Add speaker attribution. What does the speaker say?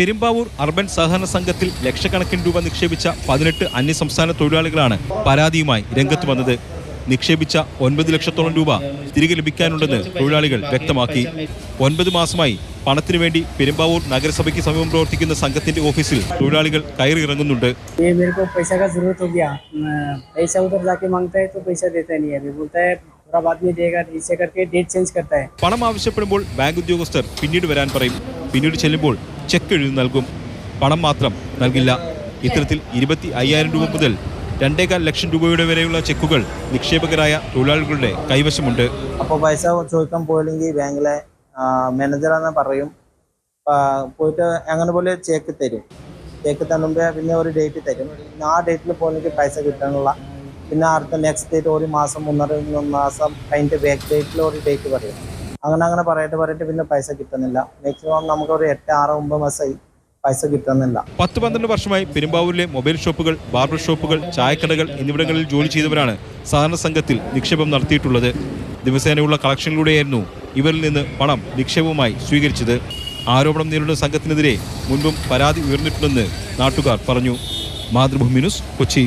Speaker 1: Perumbavoor urban സഹകരണ സംഘത്തിൽ ലക്ഷക്കണക്കിന് രൂപ നിക്ഷേപിച്ച പതിനെട്ട് അന്യസംസ്ഥാന തൊഴിലാളികളാണ് പരാതിയുമായി രംഗത്ത് വന്നത്. നിക്ഷേപിച്ച ഒൻപത് ലക്ഷത്തോളം രൂപ തിരികെ ലഭിക്കാനുണ്ടെന്ന് തൊഴിലാളികൾ വ്യക്തമാക്കി. ഒൻപത് മാസമായി പണത്തിനു വേണ്ടി പെരുമ്പാവൂർ നഗരസഭയ്ക്ക് സമീപം പ്രവർത്തിക്കുന്ന സംഘത്തിന്റെ ഓഫീസിൽ തൊഴിലാളികൾ
Speaker 2: കയറി ഇറങ്ങുന്നുണ്ട്.
Speaker 1: പണം ആവശ്യപ്പെടുമ്പോൾ ബാങ്ക് ഉദ്യോഗസ്ഥർ പിന്നീട് വരാൻ പറയും. പിന്നീട് ചെല്ലുമ്പോൾ ചെക്ക് എഴുതി നൽകും. പണം മാത്രം നൽകില്ല. ഇത്തരത്തിൽ ഇരുപത്തി അയ്യായിരം രൂപ മുതൽ രണ്ടേകാൽ ലക്ഷം രൂപയുടെ വരെയുള്ള ചെക്കുകൾ നിക്ഷേപകരായ തൊഴിലാളികളുടെ കൈവശമുണ്ട്.
Speaker 3: അപ്പോൾ പൈസ ചോദിക്കാൻ പോയില്ലെങ്കിൽ ബാങ്കിലെ മാനേജറാന്ന് പറയും. പോയിട്ട് അങ്ങനെ പോലെ ചെക്ക് തരും. ചെക്ക് തന്നുമ്പോൾ പിന്നെ ഒരു ഡേറ്റ് തരും. ആ ഡേറ്റിൽ പോയില്ലെങ്കിൽ പൈസ കിട്ടാനുള്ള. പിന്നെ അടുത്ത നെക്സ്റ്റ് ഡേറ്റ് ഒരു മാസം ഒന്നര മാസം അതിന്റെ ബാക്ക് ഡേറ്റിൽ ഒരു ഡേറ്റ് പറയും. അങ്ങനെ അങ്ങനെ പറയട്ടെ പറയട്ടെ പിന്നെ പൈസ കിട്ടുന്നില്ല. മാക്സിമം നമുക്ക് ഒരു എട്ട് ആറ് ഒമ്പത് മാസമായി പൈസ കിട്ടുന്നില്ല.
Speaker 1: പത്ത് പന്ത്രണ്ട് വർഷമായി പെരുമ്പാവൂരിലെ മൊബൈൽ ഷോപ്പുകൾ ബാർബർ ഷോപ്പുകൾ ചായക്കടകൾ എന്നിവിടങ്ങളിൽ ജോലി ചെയ്തവരാണ് സഹകരണ സംഘത്തിൽ നിക്ഷേപം നടത്തിയിട്ടുള്ളത്. ദിവസേനയുള്ള കളക്ഷനിലൂടെയായിരുന്നു ഇവരിൽ നിന്ന് പണം നിക്ഷേപവുമായി സ്വീകരിച്ചത്. ആരോപണം നേരിടുന്ന സംഘത്തിനെതിരെ മുൻപും പരാതി ഉയർന്നിട്ടുണ്ടെന്ന് നാട്ടുകാർ പറഞ്ഞു. മാതൃഭൂമി ന്യൂസ് കൊച്ചി.